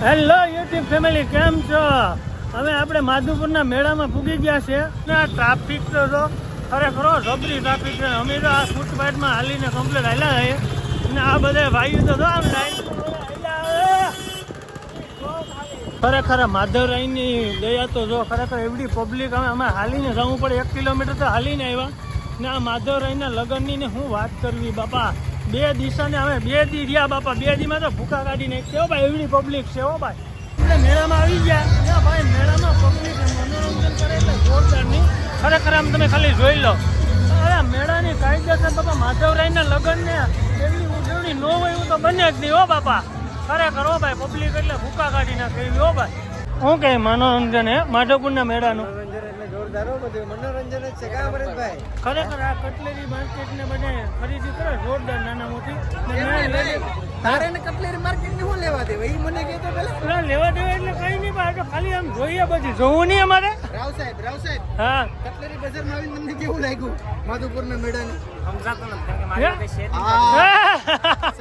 Hello YouTube family કેમ છો? હવે આપણે માધુપુરના મેળામાં પૂગી ગયા છે ટ્રાફિક તો જો ખરેખર જબરી ટ્રાફિક છે. અમે તો આ ફૂટપાથમાં હાલીને કમ્પ્લેટ હાલ્યા છે અને આ બધા ભાઈઓ તો જો આમ લાઈન ખરેખર માધવરાયની દયા તો જો ખરેખર એવડી પબ્લિક અમે અમે હાલીને જવું પડે. એક કિલોમીટર તો હાલીને આવ્યા. ને આ માધવરાયના લગ્નની ને હું વાત કરવી બાપા? બે દિશાને અમે બે દી રહ્યા બાપા. બે દીમાં તો ભૂખા કાઢી નાખશે ભાઈ એવડી પબ્લિક છે હો ભાઈ. આપણે મેળામાં આવી ગયા. ભાઈ, મેળામાં પબ્લિક મનોરંજન કરે એટલે જોરદારની ખરેખર આમ તમે ખાલી જોઈ લો. અરે મેળાની કાયદેસર બાપા, માધવરાયના લગ્નને એવડી ઉજવણી ન હોય એવું તો બને જ નહીં હો બાપા. ખરેખર હો ભાઈ પબ્લિક એટલે ભૂખા કાઢી નાખે એવી હો ભાઈ. શું કહે મનોરંજન હે? માધવપુરના મેળાનું. જોરદાર બધું મનોરંજન જ છે. કા અમરેશભાઈ? ખરેખર આ કટલેરી માર્કેટ ને બધે ખરીદી કરે જોરદાર નાના મોટી ને મેં તારે ને કટલેરી માર્કેટ ને શું લેવા દેવા? ઈ મને કહેતો પેલા લેવા દેવા એટલે કઈ નહીં પણ ખાલી આમ જોઈએ પછી જોવું નહીં અમારે. રાવ સાહેબ રાવ સાહેબ. હા. કટલેરી બજારમાં આવીને તમને કેવું લાગ્યું? માધુપુર ના મેળાની હે? હા. સબ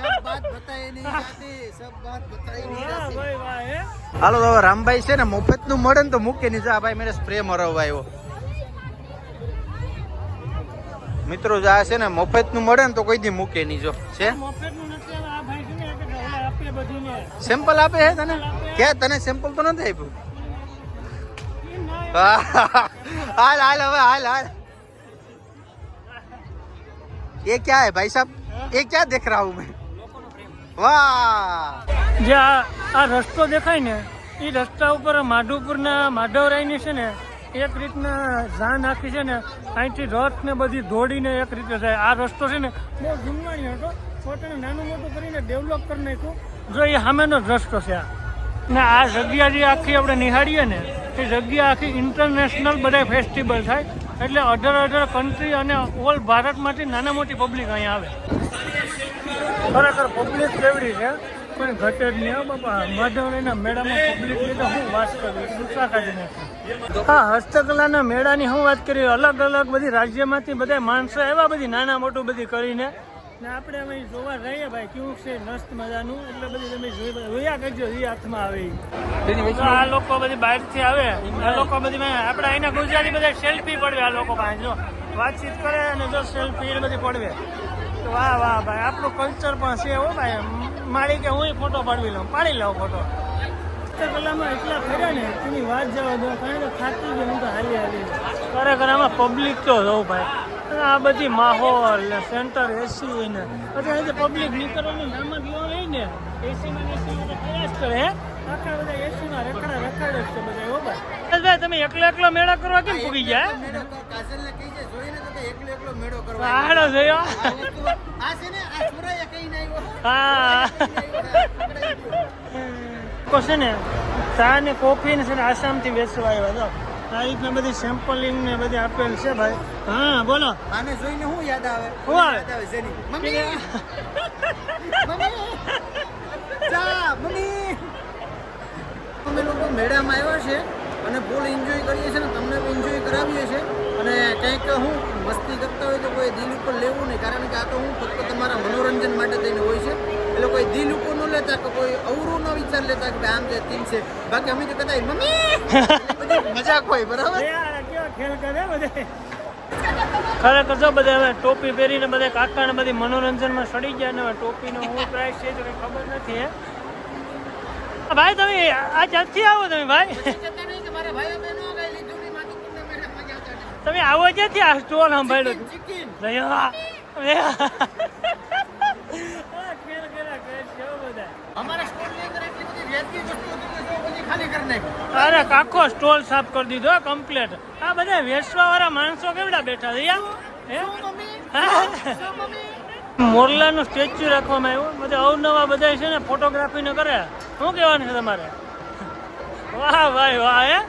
હાલો તો હવે રામભાઈ છે ને મફત નું મળે ને તો મૂકે નહીં જા ભાઈ મેરે સ્પ્રે મરવવા આવ્યો મિત્રો જો આ છે ને મફત નું મળે ને તો કોઈ દી મૂકે નહીં જો છે મફતનું નથી હવે આ ભાઈ છે ને એટલે ઓલા આપીએ બધીને સેમ્પલ આપે છે તને કે તને સેમ્પલ તો નથી આપ્યું એ ના हाल हाल હવે હાલ હાલ ये क्या है भाई साहब ये क्या देख रहा हूँ मैं જે આ આ રસ્તો દેખાય ને એ રસ્તા ઉપર માધવપુરના માધવરાયની છે ને, એક રીતના જાન નાખી છે ને, અહીંથી રથ ને બધી દોડીને એક રીતે જાય. આ રસ્તો છે ને, બહુ જૂનવાણી હતો. પોતાને નાનું મોટું કરીને ડેવલપ કરી નાખ્યું. જો એ સામેનો જ રસ્તો છે ને આ જગ્યા જે આખી આપણે નિહાળીએ ને, એ જગ્યા આખી ઇન્ટરનેશનલ બધા ફેસ્ટિવલ થાય. એટલે અઢાર અઢાર કન્ટ્રી અને ઓલ ભારતમાંથી નાના મોટી પબ્લિક અહીંયા આવે. ખરેખર પબ્લિક કેવડી છે? કોઈ ઘટે જ નહીં બાપા. માધવરાયના મેળામાં પબ્લિક તો હું વાત કરું ગુસ્સા કાઢી હા હસ્તકલાના મેળાની હું વાત કરી અલગ અલગ બધી રાજ્યમાંથી બધા માણસો એવા બધી નાના મોટું બધી કરીને. ને આપણે અમે જોવા જઈએ ભાઈ કેવું છે મસ્ત મજાનું? એટલે બધી તમે જોઈ જોયા કરજો એ હાથમાં આવે. આ લોકો બધી બહારથી આવે. આ લોકો બધી આપણે અહીંના ગુજરાતી બધા સેલ્ફી પડવે આ લોકો પાસે જો. વાતચીત કરે અને જો સેલ્ફી બધી પડવે. વાહ વાહ ભાઈ. આપણું કલ્ચર પણ છે હો ભાઈ. મારી કે હું ફોટો પાડવી લઉં. પાડી લઉં ફોટો કલામાં એટલા ફર્યા ને તેની વાત જવા દો. કારણ કે ખાતી ગયો હું તો હાલી હાલી. ખરેખર આમાં પબ્લિક તો જવું ભાઈ? આ બધી માહોલ ને સેન્ટર એસી ને. પછી આજે પબ્લિક નીકળવાનું નામ જ લો નહીં ને એસીમાં કર્યા જ કરે આખા બધા એસીમાં રખડા રખડ જ છે બધા હો ભાઈ. ભાઈ તમે એકલા એકલો મેળા કરવા કેમ પૂગી ગયા એકલો એકલો મેળો કરવા જોયો આ છે ને આ છોરાએ કઈ હા. લોકો છે ને ચા ને કોફી ને છે ને આસામથી વેચવા આવ્યા જો. આ રીતના બધી સેમ્પલિંગ ને બધી આપેલ છે ભાઈ. હા બોલો. આને જોઈને શું યાદ આવે? શું? યાદ આવે જેની? મમ્મી! મમ્મી! ચા મમ્મી! અમે લોકો મેળામાં આવ્યા છે અને ફૂલ એન્જોય કરીએ છીએ ને તમને પણ એન્જોય કરાવીએ છીએ. અને કંઈક હું મસ્તી કરતા હોય તો કોઈ દિલ ઉપર લેવું નહીં કારણ કે આ તો હું ફક્ત તમારા મનોરંજન માટે થઈને હોય છે. એટલે કોઈ દિલ ઉપર ન લેતા કે કોઈ અવરું ન વિચાર લેતા કે આમ છે તેમ છે. બાકી અમે તો કદાચ મમ્મી મજાક હોય બરાબર? ખેલ કરે બધે? ખરેખર જો બધા હવે ટોપી પહેરીને બધા કાકા ને બધી મનોરંજનમાં સડી ગયા ને હવે ટોપીનો હું પ્રાઇસ છે તો ખબર નથી હે. ભાઈ તમે આ ક્યાંથી આવો તમે ભાઈ? જો આ સ્ટોલ નાખી. અરે કાકો સ્ટોલ સાફ કરી દીધો કમ્પ્લેટ આ બધા વેચવા વાળા માણસો કેવડા બેઠા છે મોરલા નું મોરલાનું સ્ટેચ્યુ રાખવામાં આવ્યું બધા અવનવા બધા છે ને ફોટોગ્રાફી ને કરે. શું કહેવાનું છે તમારે? વાહ ભાઈ વાહ હે?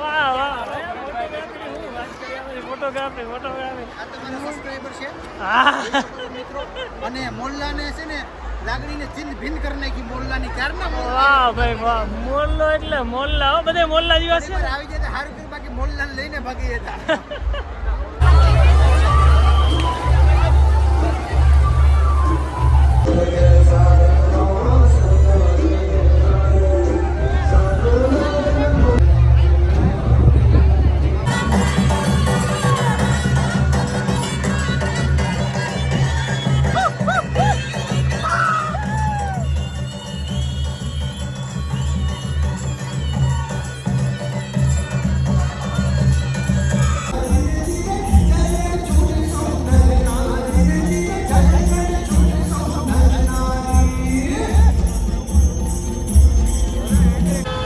વાહ વાહ ફોટોગ્રાફી હું વાત કરી આ બધી ફોટોગ્રાફી ફોટોગ્રાફી આ તમારા સબસ્ક્રાઇબર છે. હા. મિત્રો. અને મોલ્લાને છે ને લાગણીને ચિંધ ભિન્ન કરી નાખી મોલ્લાની ક્યારના મોલ્લા? વાહ ભાઈ વાહ. મોલ્લો એટલે મોલ્લા હો બધે મોલ્લા જેવા છે. ને આવી જતા હારું કર્યું બાકી મોલ્લાને લઈને ભાગી જતા.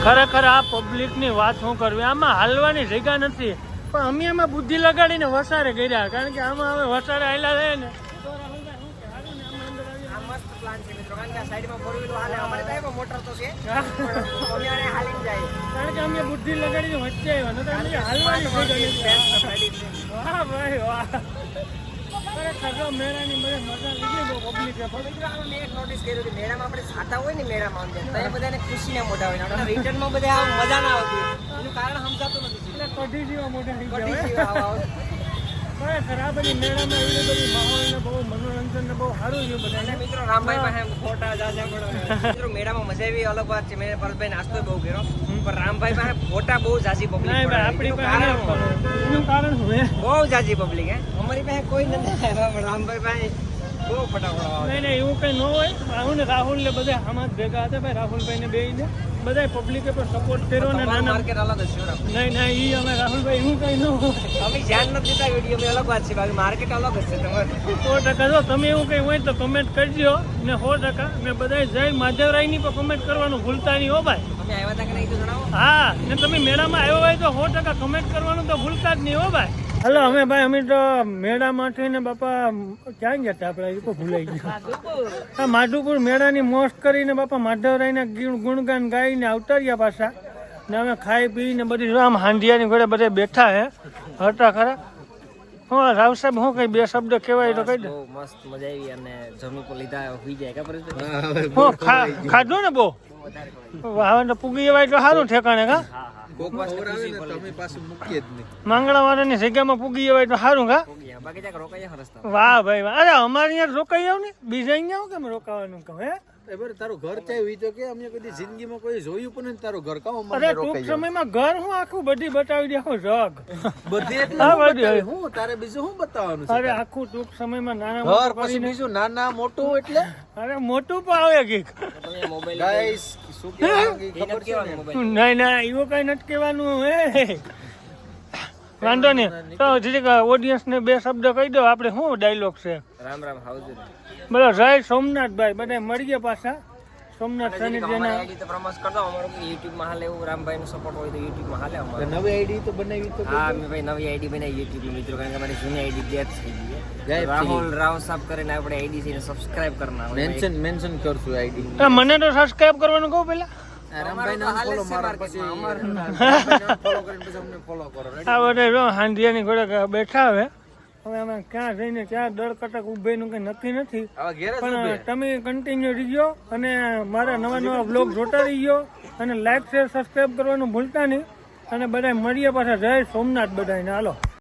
ખરેખર આ પબ્લિકની વાત શું કરવી આમાં હાલવાની જગ્યા નથી. પણ અમે એમાં બુદ્ધિ લગાડીને વસારે કર્યા. કારણ કે આમાં હવે વસારે આવેલા રહે ને. કારણ કે અમે અમે બુદ્ધિ લગાડીને વચ્ચે આવ્યા. અમે હાલવાની જગ્યા મેળામાં આપણે જાતા હોય ને મેળામાં અંદર તો બધાને ખુશીના મોઢા હોય ને રિટર્નમાં બધા મજા ના આવતી. એનું કારણ સમજાતું નથી. એટલે કઢી જેવા મોઢા કઢી જેવા આવા આવે. ખરેખર આ બધી મેળામાં એવી બધી માહોલ ને બહુ મનોરંજન ને બહુ સારું રહ્યું બધાને. મિત્રો રામભાઈ પાસે ફોટા જાજા પણ મિત્રો મેળામાં મજા એવી અલગ વાત છે. મેં પરેશભાઈ નાસ્તો બહુ કર્યો. પણ રામભાઈ પાસે ફોટા બહુ જાજી પબ્લિક ભાઈ આપણી પાસે કારણ શું? બહુ જાજી પબ્લિક હે? અમારી પાસે કોઈ નથી. રામભાઈ પાસે આવે નહીં નહીં એવું કંઈ ન હોય. રાહુલ ને રાહુલ ને બધા આમાં જ ભેગા હતા ભાઈ રાહુલભાઈ ને બે ને બધા પબ્લિકે પણ સપોર્ટ કર્યો ને નાના માર્કેટ અલગ જ નહીં નહીં એ અમે રાહુલભાઈ એવું કઈ ન હોય. અમે ધ્યાન નથી દેતા વીડિયો અલગ વાત છે બાકી માર્કેટ અલગ છે તમારે. સો ટકા જો તમે એવું કંઈ હોય તો કમેન્ટ કરજો ને સો ટકા ને બધા જય માધવરાયની પણ કમેન્ટ કરવાનું ભૂલતા નહીં હો ભાઈ. અમે આવ્યા હતા કે નહીં તો જણાવો. હા ને તમે મેળામાં આવ્યો હોય તો સો ટકા કમેન્ટ કરવાનું તો ભૂલતા જ નહીં હો ભાઈ. હલો અમે ભાઈ અમે તો મેળામાંથી ને બાપા ક્યાં ગયા હતા આપણે? એ તો ભૂલાઈ ગયું. આ માધુપુર મેળાની મોસ્ટ કરીને બાપા માધવરાયના ગીણ ગુણગાન ગાઈને અવતર્યા પાછા. ને અમે ખાઈ પીને બધી જો આમ હાંડિયાની ઘરે બધે બેઠા હે. હતા ખરા. હું રાવ સાહેબ હું કઈ બે શબ્દ કહેવાય તો કહી દે. મસ્ત મજા આવી અને જમી કો લીધા હોઈ જાય ખબર છે? હું ખા ખાધું ને બહુ? હવે તો પૂગી જવાય તો સારું ઠેકાણે કા? હા હા કોક ખવડાવે ને તમે પાછું મૂકીએ જ નહીં. માંગણા વાળાની જગ્યામાં પૂગી જવાય તો સારું કા વાહ ભાઈ વાહ. અરે અમારે અહીંયા રોકાઈ જાવ ને. બીજા અહીંયા કેમ રોકાવાનું કહે હે? તારું ઘર ચાહ્યું તો કે? અમે કદી જિંદગીમાં કોઈ જોયું પણ તારું ઘર. કામ અરે ટૂંક સમયમાં ઘર હું આખું બધી બતાવી દે આખું જગ. બધી હું તારે બીજું શું બતાવવાનું અરે આખું ટૂંક સમયમાં નાના ઘર મોટું પછી બીજું નાના મોટું એટલે? અરે મોટું પણ આવે ગીક મોબાઈલ નહીં ના? એવું કઈ નથી કહેવાનું હે? વાંધો નહીં. તો જરીક ઓડિયન્સ ને બે શબ્દ કહી દો આપણે શું ડાયલોગ છે? રામ રામ હાઉસ બોલો જય સોમનાથભાઈ બધા મળીએ પાછા. સોમનાથ સાનિધ્યના આઈડી તો પ્રમોટ કરી અમારો યુટ્યુબમાં હાલે એવું રામભાઈ નું સપોર્ટ હોય તો YouTube માં હાલે અમારો. નવી આઈડી તો બનાવી તો હા મેં ભાઈ નવી આઈડી બનાવી YouTube ની મિત્રો કારણ કે મારી જૂની આઈડી ડેથ થઈ ગઈ રાહુલ રાવ સાહેબ કરીને આપણે આઈડી છે સબસ્ક્રાઇબ કરના મેન્શન મેન્શન કરશું આઈડી મને તો સબસ્ક્રાઇબ કરવાનું કહો પેલા. માં, બેઠા હવે. હવે અમે ક્યાં જઈને ક્યાં દર કટક ઉભેનું કઈ નક્કી નથી. પણ. તમે કન્ટિન્યુ રહીજો અને મારા નવા નવા બ્લોગ જોતા રહીજો અને લાઈક શેર સબસ્ક્રાઈબ કરવાનું ભૂલતા નહીં. અને બધા મળીએ પાછા. જય સોમનાથ બધાને હાલો.